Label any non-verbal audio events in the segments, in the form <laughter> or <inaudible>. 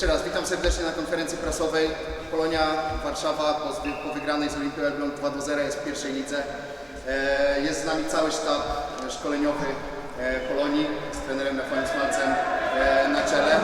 Jeszcze raz witam serdecznie na konferencji prasowej. Polonia Warszawa po, po wygranej z Olimpią Elbląg 2 do 0 jest w pierwszej lidze. E, Jest z nami cały sztab e, szkoleniowy e, Polonii z trenerem Rafałem Smalcem na czele.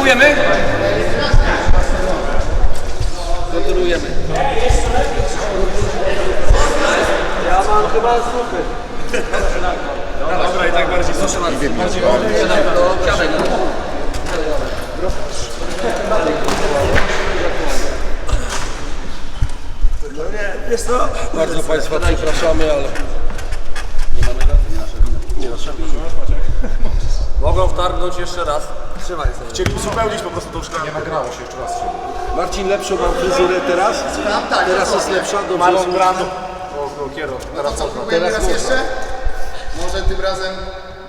Kontynuujemy? Kontynuujemy. Ja mam chyba słupy. Dobra, i tak bardziej. Proszę bardzo. Bardziej Siadaj, no, siadaj. No. Jest to? Bardzo Państwa przepraszamy, ale Nie mamy racji, nie nasza wina. Mogą wtargnąć jeszcze raz. Trzymaj sobie. Chcieli uzupełnić po prostu tą szklankę. Nie nagrało się jeszcze raz. Marcin, lepszą mam fryzurę teraz. Tak, Teraz jest lepsza, dobrze. Marlon Brando. O. No to co, próbujemy Teraz raz można. jeszcze? Może tym razem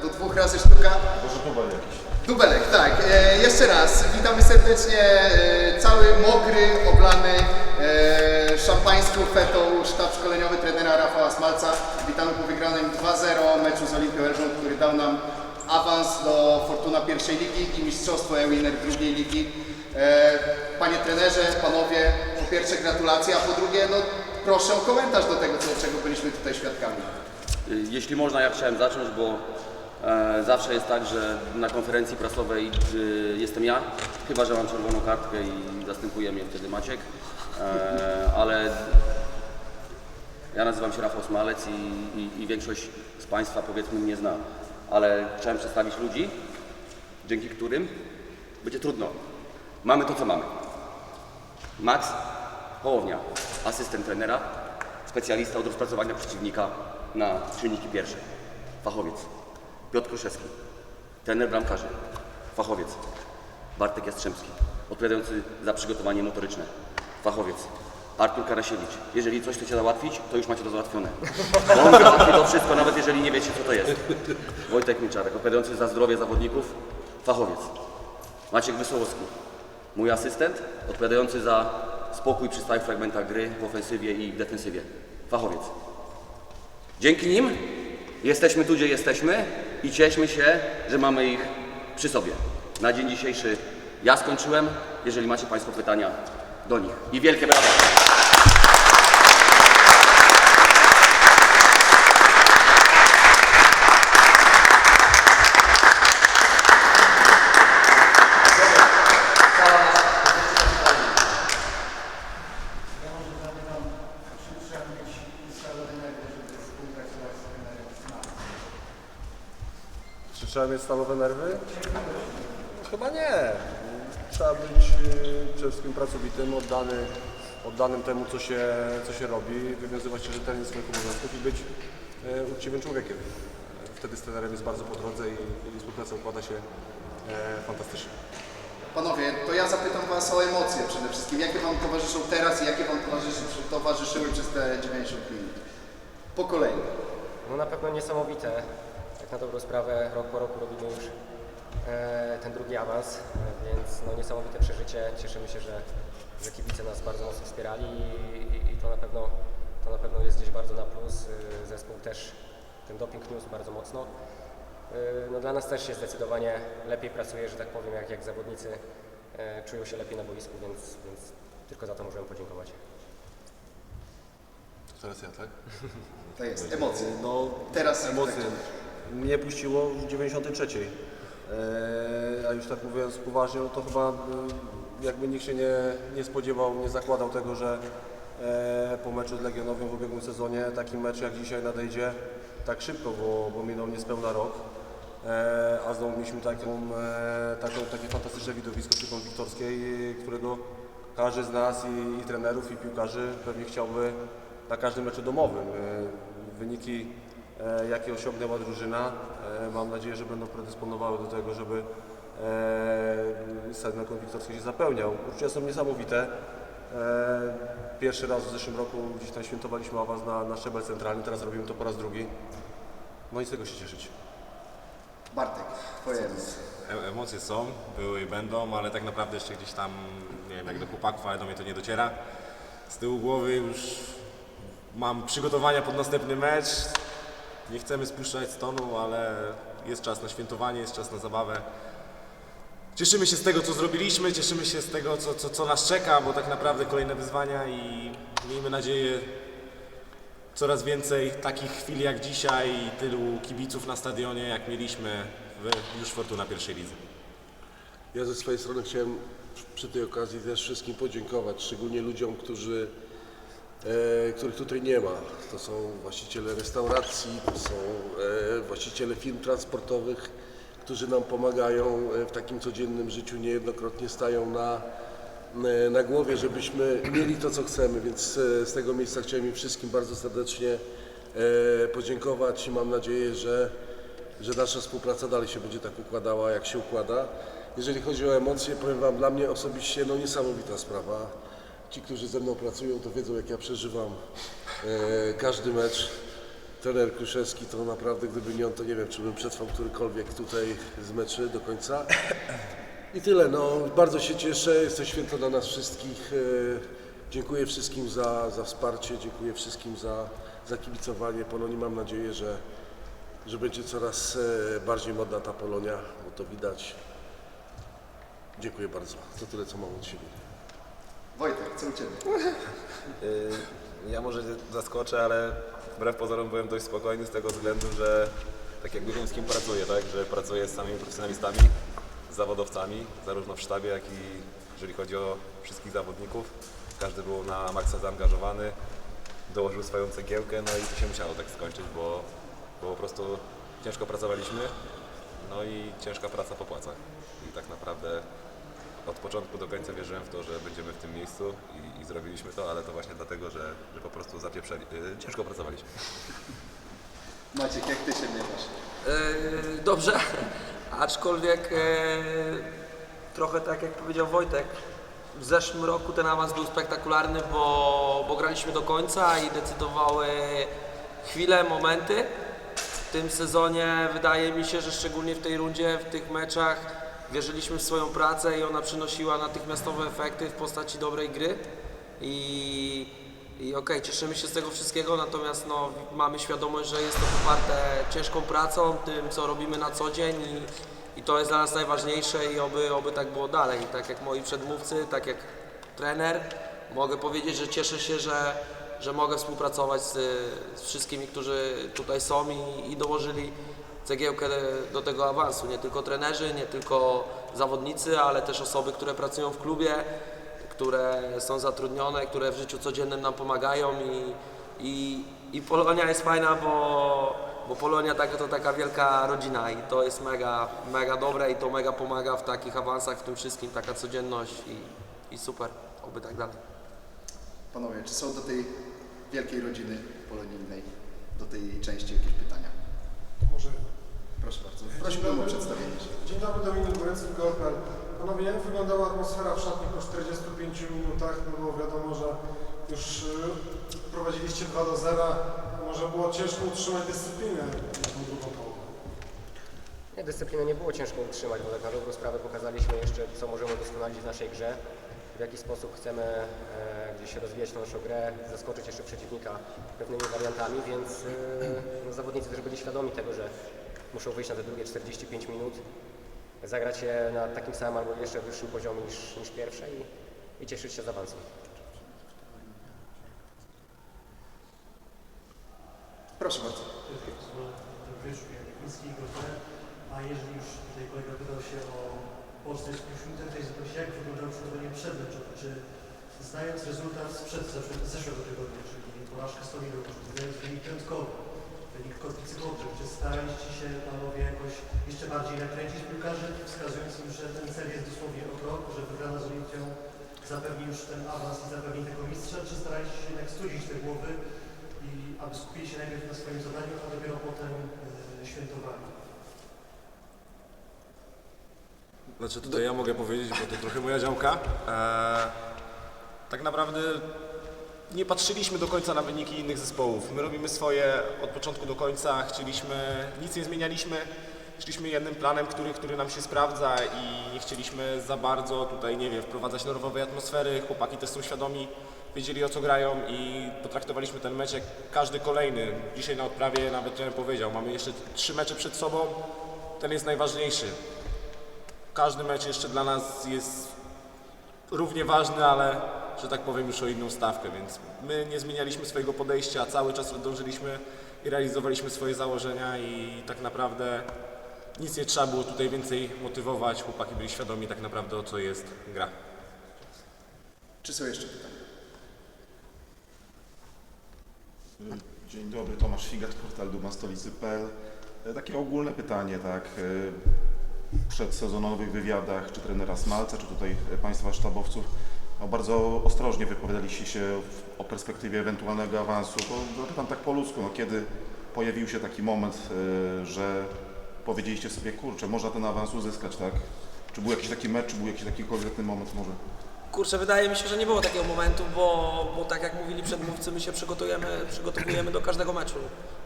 do dwóch razy sztuka? Może tubel jakiś. Dubelek, tak. E, jeszcze raz, witamy serdecznie. E, cały mokry, oblany e, szampańską fetą sztab szkoleniowy trenera Rafała Smalca. Witamy po wygranym 2-0 meczu z Olimpią Elbląg, który dał nam awans do Fortuna pierwszej ligi i mistrzostwo Ewiner drugiej ligi. E, panie trenerze, panowie, po pierwsze gratulacje, a po drugie, no proszę o komentarz do tego, czego byliśmy tutaj świadkami. Jeśli można, ja chciałem zacząć, bo e, zawsze jest tak, że na konferencji prasowej y, jestem ja, chyba że mam czerwoną kartkę i zastępuje mnie wtedy Maciek, e, ale ja nazywam się Rafał Smalec i, i, i większość z Państwa powiedzmy mnie zna, ale chciałem przedstawić ludzi, dzięki którym będzie trudno. Mamy to, co mamy. Max Hołownia, asystent trenera, specjalista od rozpracowania przeciwnika na czynniki pierwsze, fachowiec. Piotr Kruszewski, trener bramkarzy, fachowiec. Bartek Jastrzębski, odpowiadający za przygotowanie motoryczne, fachowiec. Artur Karasiewicz, jeżeli coś chcecie załatwić, to już macie to załatwione. Bo On załatwi to wszystko, nawet jeżeli nie wiecie, co to jest. Wojtek Milczarek, odpowiadający za zdrowie zawodników, fachowiec. Maciek Wysołowski, mój asystent, odpowiadający za spokój przy stałych fragmentach gry w ofensywie i w defensywie. Fachowiec. Dzięki nim jesteśmy tu, gdzie jesteśmy i cieszmy się, że mamy ich przy sobie. Na dzień dzisiejszy ja skończyłem. Jeżeli macie Państwo pytania, do nich. I wielkie brawa. Czy trzeba mieć stalowe nerwy? Chyba nie. Trzeba być y, przede wszystkim pracowitym, oddany, oddanym temu, co się, co się robi, wywiązywać się rzetelnie z swoich obowiązków i być y, uczciwym człowiekiem. Wtedy z trenerem jest bardzo po drodze i, i współpraca układa się e, fantastycznie. Panowie, to ja zapytam Was o emocje przede wszystkim. Jakie Wam towarzyszą teraz i jakie Wam towarzyszy, towarzyszyły przez te 90 minut? Po kolei. No na pewno niesamowite. Tak na dobrą sprawę rok po roku robimy już e, ten drugi awans, więc no niesamowite przeżycie. Cieszymy się, że, że kibice nas bardzo mocno wspierali i, i, i to, na pewno, to na pewno jest gdzieś bardzo na plus. E, Zespół też ten doping niósł bardzo mocno. E, No dla nas też się zdecydowanie lepiej pracuje, że tak powiem, jak, jak zawodnicy e, czują się lepiej na boisku, więc, więc tylko za to możemy podziękować. Teraz ja, tak? To jest, emocje. No, Teraz emocje. Mnie puściło w 93. E, a już tak mówiąc poważnie, no to chyba e, jakby nikt się nie, nie spodziewał, nie zakładał tego, że e, po meczu z Legionowym w ubiegłym sezonie taki mecz jak dzisiaj nadejdzie tak szybko, bo, bo minął niespełna rok. A znowu mieliśmy taką, taką, takie fantastyczne widowisko przy Wiktorskiej, którego każdy z nas i, i trenerów i piłkarzy pewnie chciałby na każdym meczu domowym. Wyniki, jakie osiągnęła drużyna, e, mam nadzieję, że będą predysponowały do tego, żeby e, stadion Kąt Wiktorski się zapełniał. Uczucia są niesamowite. E, Pierwszy raz w zeszłym roku gdzieś tam świętowaliśmy awans na, na szczebel centralny, teraz robimy to po raz drugi. No i z tego się cieszyć. Bartek, twoje emocje. E- Emocje są, były i będą, ale tak naprawdę jeszcze gdzieś tam, nie wiem, jak do chłopaków, ale do mnie to nie dociera. Z tyłu głowy już mam przygotowania pod następny mecz. Nie chcemy spuszczać z tonu, ale jest czas na świętowanie, jest czas na zabawę. Cieszymy się z tego, co zrobiliśmy, cieszymy się z tego, co, co, co nas czeka, bo tak naprawdę kolejne wyzwania i miejmy nadzieję coraz więcej takich chwil jak dzisiaj i tylu kibiców na stadionie, jak mieliśmy w już Fortuna pierwszej lidze. Ja ze swojej strony chciałem przy tej okazji też wszystkim podziękować, szczególnie ludziom, którzy, e, których tutaj nie ma. To są właściciele restauracji, to są e, właściciele firm transportowych, którzy nam pomagają e, w takim codziennym życiu, niejednokrotnie stają na, na głowie, żebyśmy mieli to, co chcemy, więc z tego miejsca chciałem im wszystkim bardzo serdecznie podziękować i mam nadzieję, że że nasza współpraca dalej się będzie tak układała, jak się układa. Jeżeli chodzi o emocje, powiem Wam, dla mnie osobiście no, niesamowita sprawa. Ci, którzy ze mną pracują, to wiedzą, jak ja przeżywam e, każdy mecz. Trener Kruszewski to naprawdę, gdyby nie on, to nie wiem, czy bym przetrwał którykolwiek tutaj z meczy do końca. I tyle, no, bardzo się cieszę, jest to święto dla nas wszystkich. E, dziękuję wszystkim za, za wsparcie, dziękuję wszystkim za, za kibicowanie. Polonii mam nadzieję, że, że będzie coraz e, bardziej modna ta Polonia, bo to widać. Dziękuję bardzo. To tyle, co mam od siebie. Wojtek, co u Ciebie? <laughs> Ja może zaskoczę, ale wbrew pozorom byłem dość spokojny z tego względu, że tak jakby wiem z kim pracuję, tak? Że pracuję z samymi profesjonalistami, zawodowcami, zarówno w sztabie, jak i jeżeli chodzi o wszystkich zawodników. Każdy był na maksa zaangażowany, dołożył swoją cegiełkę, no i to się musiało tak skończyć, bo, bo po prostu ciężko pracowaliśmy, no i ciężka praca po płacach. I tak naprawdę od początku do końca wierzyłem w to, że będziemy w tym miejscu i, i zrobiliśmy to, ale to właśnie dlatego, że, że po prostu zapieprzeli, yy, ciężko pracowaliśmy. <laughs> Maciek, jak Ty się mierzasz? E, dobrze, <laughs> aczkolwiek e, trochę tak jak powiedział Wojtek, w zeszłym roku ten awans był spektakularny, bo, bo graliśmy do końca i decydowały chwile, momenty. W tym sezonie wydaje mi się, że szczególnie w tej rundzie, w tych meczach wierzyliśmy w swoją pracę i ona przynosiła natychmiastowe efekty w postaci dobrej gry. I, i okej, cieszymy się z tego wszystkiego, natomiast no, mamy świadomość, że jest to poparte ciężką pracą, tym co robimy na co dzień i, i to jest dla nas najważniejsze i oby, oby tak było dalej. Tak jak moi przedmówcy, tak jak trener, mogę powiedzieć, że cieszę się, że, że mogę współpracować z, z wszystkimi, którzy tutaj są i, i dołożyli cegiełkę do tego awansu. Nie tylko trenerzy, nie tylko zawodnicy, ale też osoby, które pracują w klubie, które są zatrudnione, które w życiu codziennym nam pomagają i, i, i Polonia jest fajna, bo, bo Polonia tak, to taka wielka rodzina i to jest mega, mega dobre i to mega pomaga w takich awansach, w tym wszystkim, taka codzienność i, i super, oby tak dalej. Panowie, czy są do tej wielkiej rodziny polonijnej, do tej części jakieś pytania? Może. Proszę bardzo. Prosiłbym o przedstawienie się. Dzień dobry, Dominik Górecki, Gorpel. Panowie, jak wyglądała atmosfera w szatni po 45 minutach? No bo wiadomo, że już y, prowadziliście 2 do 0. Może było ciężko utrzymać dyscyplinę na tą drugą połowę. Nie, dyscyplinę nie było ciężko utrzymać, bo tak na dobrą sprawę pokazaliśmy jeszcze, co możemy doskonalić w naszej grze, w jaki sposób chcemy e, gdzieś rozwijać naszą grę, zaskoczyć jeszcze przeciwnika pewnymi wariantami, więc e, no, zawodnicy też byli świadomi tego, że muszą wyjść na te drugie 45 minut, zagrać je na takim samym albo jeszcze wyższym poziomie niż, niż pierwsze i, i cieszyć się z awansem. Proszę bardzo. a jeżeli już tutaj kolega pytał się o Polsce z Piłsudem, to jest zapytać, jak wyglądało przygotowanie przedmeczowe, czy znając rezultat sprzed zeszłego, zeszłego tygodnia, czyli porażkę z Torino, znając wynik piątkowy, Kotwicy Kołbrzeg, czy staraliście się panowie jakoś jeszcze bardziej nakręcić piłkarzy, wskazując im, że ten cel jest dosłownie o krok, że wygrana z Olimpią zapewni już ten awans i zapewni tego mistrza, czy staraliście się jednak studzić te głowy i aby skupili się najpierw na swoim zadaniu, a dopiero potem e, świętowali? Znaczy tutaj ja mogę powiedzieć, bo to trochę moja działka. Eee, tak naprawdę nie patrzyliśmy do końca na wyniki innych zespołów. My robimy swoje od początku do końca, chcieliśmy, nic nie zmienialiśmy. Szliśmy jednym planem, który, który nam się sprawdza i nie chcieliśmy za bardzo tutaj, nie wiem, wprowadzać nerwowej atmosfery. Chłopaki też są świadomi, wiedzieli o co grają i potraktowaliśmy ten mecz jak każdy kolejny. Dzisiaj na odprawie nawet trener powiedział, mamy jeszcze trzy mecze przed sobą, ten jest najważniejszy. Każdy mecz jeszcze dla nas jest równie ważny, ale że tak powiem już o inną stawkę, więc my nie zmienialiśmy swojego podejścia, cały czas dążyliśmy i realizowaliśmy swoje założenia i tak naprawdę nic nie trzeba było tutaj więcej motywować, chłopaki byli świadomi tak naprawdę o co jest gra. Czy są jeszcze pytania? Dzień dobry, Tomasz Figat, portal dumastolicy.pl. E, Takie ogólne pytanie, tak, w przedsezonowych wywiadach, czy trenera Smalca, czy tutaj e, Państwa sztabowców, no bardzo ostrożnie wypowiadaliście się o perspektywie ewentualnego awansu. To zapytam tak po ludzku, no kiedy pojawił się taki moment, e, że powiedzieliście sobie, kurczę, można ten awans uzyskać, tak? Czy był jakiś taki mecz, czy był jakiś taki konkretny moment może? Kurczę, wydaje mi się, że nie było takiego momentu, bo, bo tak jak mówili przedmówcy, my się przygotujemy, przygotowujemy do każdego meczu.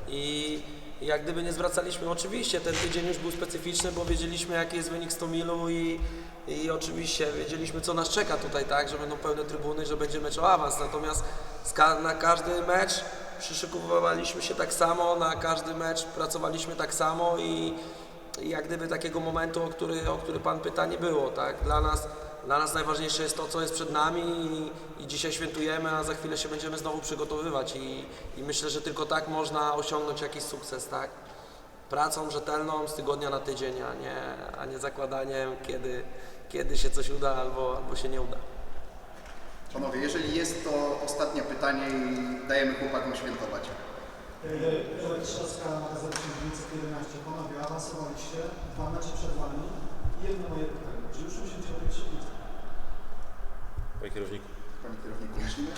I jak gdyby nie zwracaliśmy, oczywiście ten tydzień już był specyficzny, bo wiedzieliśmy jaki jest wynik 100 milu i, i oczywiście wiedzieliśmy co nas czeka tutaj, tak, że będą pełne trybuny, że będzie mecz o awans. Natomiast na każdy mecz przyszykowywaliśmy się tak samo, na każdy mecz pracowaliśmy tak samo i, i jak gdyby takiego momentu, o który, o który Pan pyta, nie było, tak. Dla nas dla nas najważniejsze jest to, co jest przed nami i, i dzisiaj świętujemy, a za chwilę się będziemy znowu przygotowywać i, i myślę, że tylko tak można osiągnąć jakiś sukces, tak? Pracą rzetelną z tygodnia na tydzień, a nie, a nie zakładaniem, kiedy, kiedy się coś uda albo, albo się nie uda. Panowie, jeżeli jest to ostatnie pytanie i dajemy chłopakom świętować. Żelek Trzaska, magazyn 911. Panowie, awansowaliście, dwa mecze przed Wami jedno moje pytanie. Czy już pierwszej lidze? Panie kierowniku. Panie kierowniku, myślimy?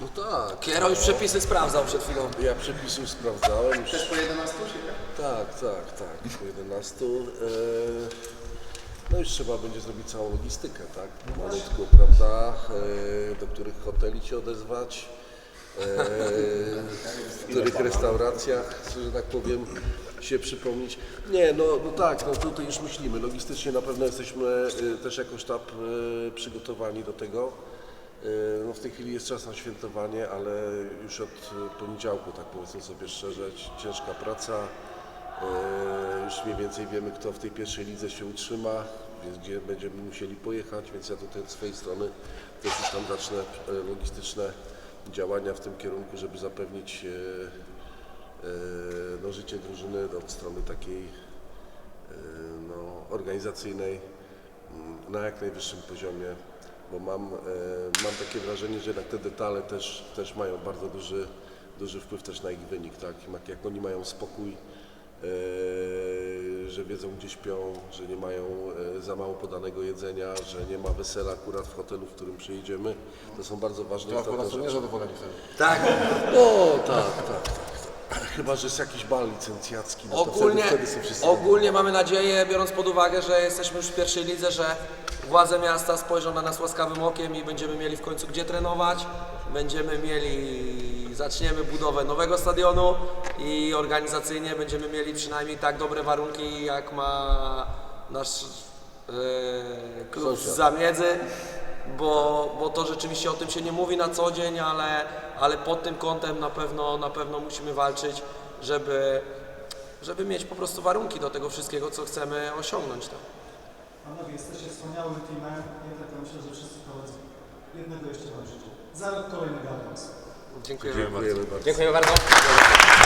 No tak. Kiero już przepisy sprawdzał przed chwilą. Ja przepisów sprawdzałem. Już Też po 11 się Tak, tak, tak, po 11. E, no już trzeba będzie zrobić całą logistykę, tak? Malutko, prawda? E, do których hoteli się odezwać, w których restauracjach, że tak powiem, się przypomnieć. Nie, no, no tak, no tutaj już myślimy. Logistycznie na pewno jesteśmy e, też jako sztab e, przygotowani do tego. E, No w tej chwili jest czas na świętowanie, ale już od poniedziałku, tak powiedzmy sobie szczerze, ci- ciężka praca. Już mniej więcej wiemy, kto w tej pierwszej lidze się utrzyma, więc gdzie będziemy musieli pojechać, więc ja tutaj od swojej strony już tam zacznę logistyczne działania w tym kierunku, żeby zapewnić e, e, no, życie drużyny od strony takiej e, no, organizacyjnej mm, na jak najwyższym poziomie, bo mam, mam takie wrażenie, że jednak te detale też, też mają bardzo duży, duży wpływ też na ich wynik, tak? Jak, oni mają spokój, że wiedzą gdzie śpią, że nie mają e, za mało podanego jedzenia, że nie ma wesela akurat w hotelu, w którym przyjedziemy, to są bardzo ważne istotne rzeczy. niezadowoleni wtedy. Tak, No tak, tak, tak. Chyba, że jest jakiś bal licencjacki, no to ogólnie, wtedy, wtedy są wszyscy ogólnie mamy nadzieję, biorąc pod uwagę, że jesteśmy już w pierwszej lidze, że władze miasta spojrzą na nas łaskawym okiem i będziemy mieli w końcu gdzie trenować. Będziemy mieli, zaczniemy budowę nowego stadionu i organizacyjnie będziemy mieli przynajmniej tak dobre warunki, jak ma nasz e, klub z. Zamiedzy. Bo, bo to rzeczywiście o tym się nie mówi na co dzień, ale, ale pod tym kątem na pewno, na pewno musimy walczyć, żeby, żeby mieć po prostu warunki do tego wszystkiego, co chcemy osiągnąć. Tak. Panowie, jesteście wspaniałym teamem. Ja tak myślę, że wszyscy koledzy. Jednego jeszcze Wam życzę. Za kolejny awans. Dziękujemy, Dziękujemy bardzo. Dziękujemy bardzo.